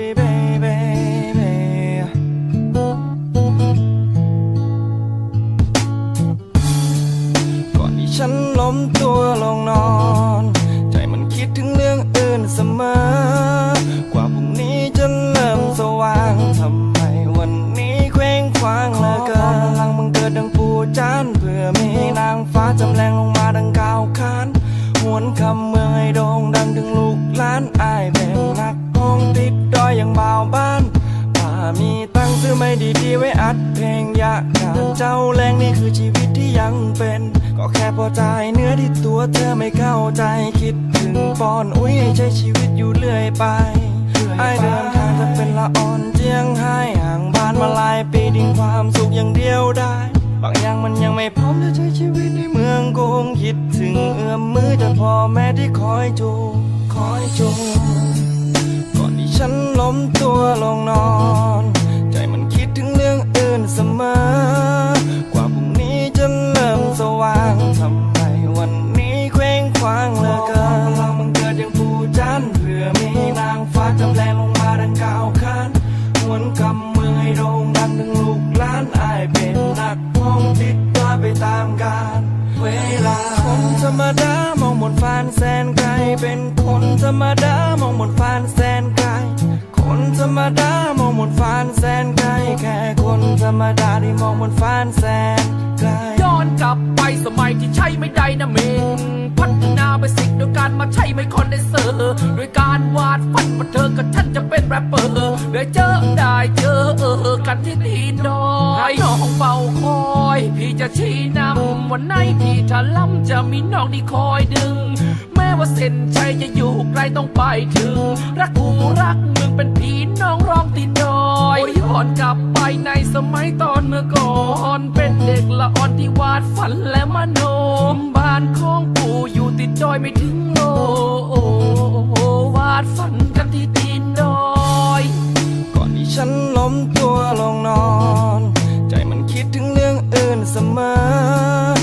ตอนที่ฉันล้มตัวลงนอน ใจมันคิดถึงเรื่องอื่นเสมอ กว่าพรุ่งนี้จะเริ่มสว่างทำไมวันนี้เคว้งคว้างเหลือเกินพลังมึงเกิดดังปูจานเพื่อมีนางฟ้าจำแรงลงมาดังกาวคานหวนคำเมืองให้โด่งดังถึงลูกล้านอายแบงนนัก มีตังค์ซื้อไม่ดีๆไว้อัดเพลงอยากการเจ้าแรงนี่คือชีวิตที่ยังเป็น ก็แค่พอใจายเนื้อที่ตัวเธอไม่เข้าใจคิดถึงปอนอุ้ยใช้ชีวิตอยู่เรื่อยไปไอเดินทางจะเป็นละอ่อนเจียงไห้ห่างบ้านมาลายปีดิ้งความสุขอย่างเดียวได้ บางอย่างมันยังไม่พร้อมจะใช้ชีวิตในเมืองกรุงคิดถึงเอื้อมมือจากพ่อแม่ที่คอยจูคอยจู พื่อมีนางฟ้าจำแรงลงมาดังก้าวคานหวนกำเมือให้โด่งดังถึงลูกหลานอายเป็นนักพองติดตาไปตามกาลเวลาคนธรรมดามองบนฟ้านแสนไกล เป็นคนธรรมดามองบนฟ้านแสนไกล คนธรรมดามองบนฟ้านแสนไกล แค่คนธรรมดาที่มองบนฟ้านแสนไกลย้อนกลับไปสมัยที่ใช้ไม่ได้นะเมารวาดฝันว่าเธอกับฉันจะเป็นแรปเปอร์ได้เจอได้เจอกันที่ทีน้อยน้องเฝ้าคอย พี่จะชี้นำวันไหนที่ถ้าล้ำจะมีน้องที่คอยดึง แม้ว่าเส้นชัยจะอยู่ไกลต้องไปถึง รักกูรักมึงเป็นพี่น้องร้องติดดอยโอ้ยย้อนกลับไปในสมัยตอนเมื่อก่อนเป็นเด็กละอ่อนที่วาดฝันและมโนมบ้านของปู่อยู่ติดดอยไม่ถึงโล ตัวลงนอน ใจมันคิดถึงเรื่องอื่นเสมอ